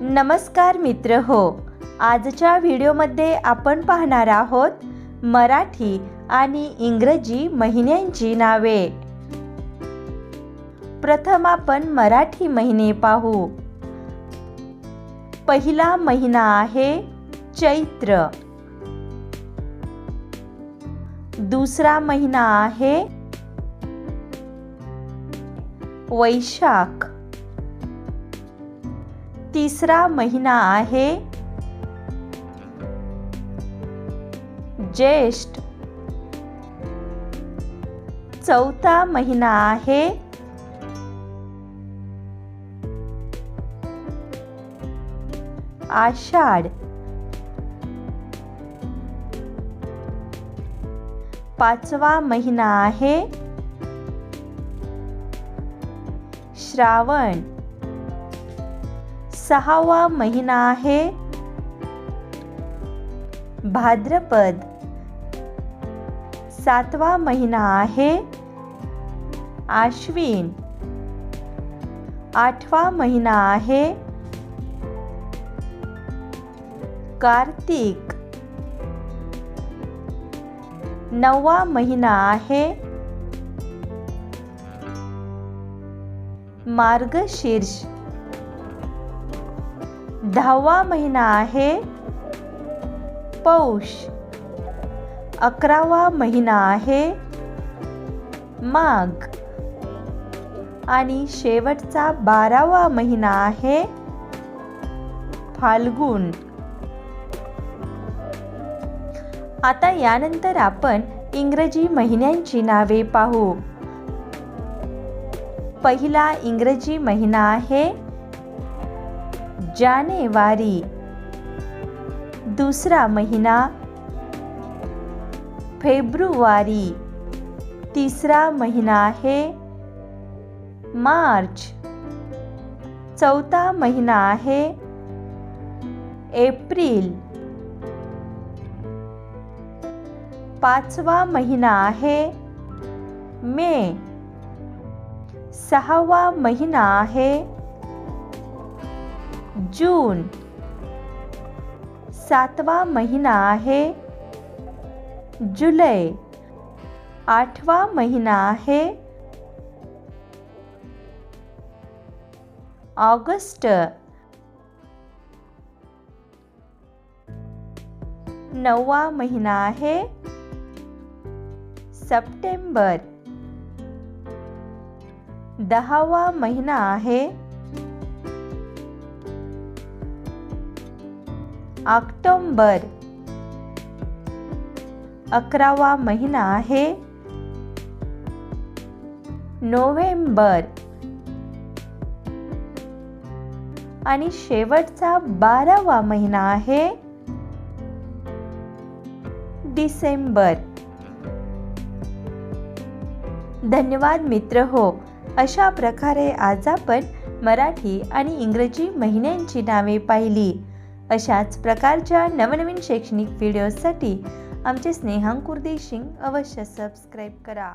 नमस्कार मित्र हो आजच्या व्हिडिओमध्ये आपण पाहणार आहोत मराठी आणि इंग्रजी महिन्यांची नावे. प्रथम आपण मराठी महिने पाहू. पहिला महिना आहे चैत्र. दुसरा महिना आहे वैशाख. तिसरा महिना आहे. ज्येष्ठ. चौथा महिना आहे. आषाढ. पाचवा महिना आहे. श्रावण. सहावा महीना आहे भाद्रपद सातवा महिना आहे आश्विन आठवा महिना आहे कार्तिक नववा महिना आहे मार्गशीर्ष दहावा महिना आहे पौष. अकरावा महिना आहे माघ. आणि शेवटचा बारावा महिना आहे फाल्गुन. आता यानंतर आपण इंग्रजी महिन्यांची नावे पाहू. पहिला इंग्रजी महिना आहे जानेवारी। दुसरा महीना फेब्रुवारी। तीसरा महीना है मार्च। चौथा महीना है एप्रिल। पाचवा महिना आहे मे। सहावा महीना आहे जून। सातवां महीना है जुलाई आठवां महीना है ऑगस्ट। नौवा महीना है सितंबर दहावा महीना है ऑक्टोंबर. अकरावा महिना आहे. नोव्हेंबर. आणि शेवटचा बारावा महिना आहे. डिसेंबर. धन्यवाद मित्र हो. अशा प्रकारे आज आपण मराठी आणि इंग्रजी महिन्यांची नावे पाहिली. अशाच प्रकारच्या नवनवीन शैक्षणिक व्हिडिओसाठी आमचे स्नेहांकुर देशिंग अवश्य सबस्क्राईब करा.